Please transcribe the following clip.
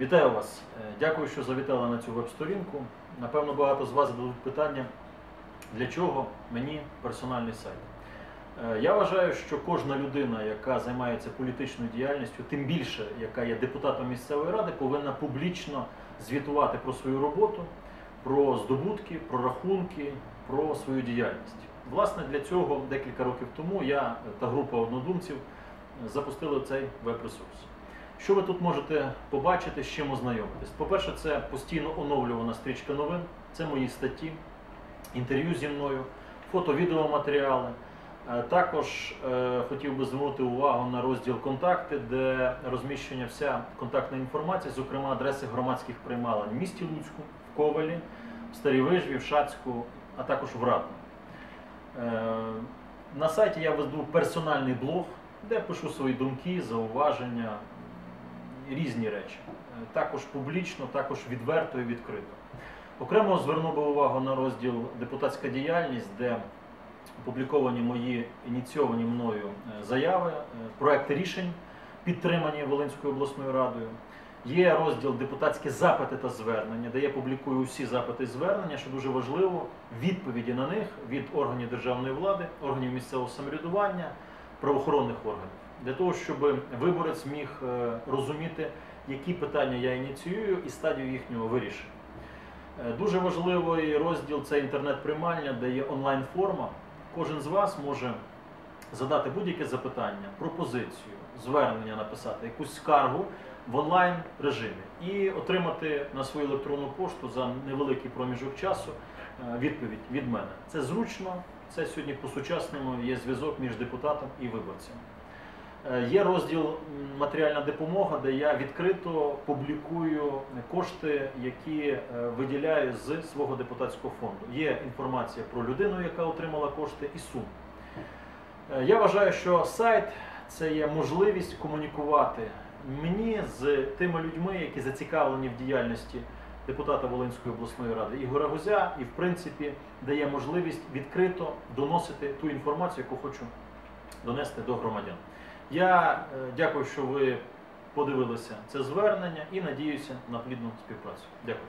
Вітаю вас. Е, Дякую, що завітали на цю веб-сторінку. Напевно, багато з вас зададуть питання, для чого мені персональний сайт. Е, Я вважаю, що кожна людина, яка займається політичною діяльністю, тим більше, яка є депутатом місцевої ради, повинна публічно звітувати про свою роботу, про здобутки, про рахунки, про свою діяльність. Власне, для цього декілька років тому я та група однодумців запустили цей веб-ресурс. Що ви тут можете побачити, з чим ознайомитись? По-перше, це постійно оновлювана стрічка новин, це мої статті, інтерв'ю зі мною, фото-відеоматеріали. Е, Також е, хотів би звернути увагу на розділ контакти, де розміщення вся контактна інформація, зокрема адреси громадських приймалень в місті Луцьку, в Ковелі, в Старій Вижві, в Шацьку, а також в Ратно. Е, На сайті я веду персональний блог, де пишу свої думки, зауваження, різні речі. Е, Також публічно, також відверто і відкрито. Окремо звернув би увагу на розділ депутатська діяльність, де опубліковані мої ініційовані мною е, заяви, е, проекти рішень, підтримані Волинською обласною радою. Є розділ депутатські запити та звернення, де я публікую усі запити і звернення, що дуже важливо, відповіді на них від органів державної влади, органів місцевого самоврядування, правоохоронних органів, для того, щоб виборець міг е, розуміти, які питання я ініціюю і стадію їхнього вирішення. Е, Дуже важливий розділ це інтернет-приймальня, де є онлайн-форма. Кожен з вас може задати будь-яке запитання, пропозицію, звернення написати, якусь скаргу в онлайн режимі і отримати на свою електронну пошту за невеликий проміжок часу е, відповідь від мене. Це зручно, це сьогодні по-сучасному є зв'язок між депутатом і виборцем. Е, Є розділ матеріальна допомога, де я відкрито публікую кошти, які е, виділяю з свого депутатського фонду. Є інформація про людину, яка отримала кошти, і суму. Е, Я вважаю, що сайт це є можливість комунікувати мені з тими людьми, які зацікавлені в діяльності депутата Волинської обласної ради Ігоря Гузя, і в принципі дає можливість відкрито доносити ту інформацію, яку хочу донести до громадян. Я е, дякую, що ви подивилися це звернення і надіюся на плідну співпрацю. Дякую.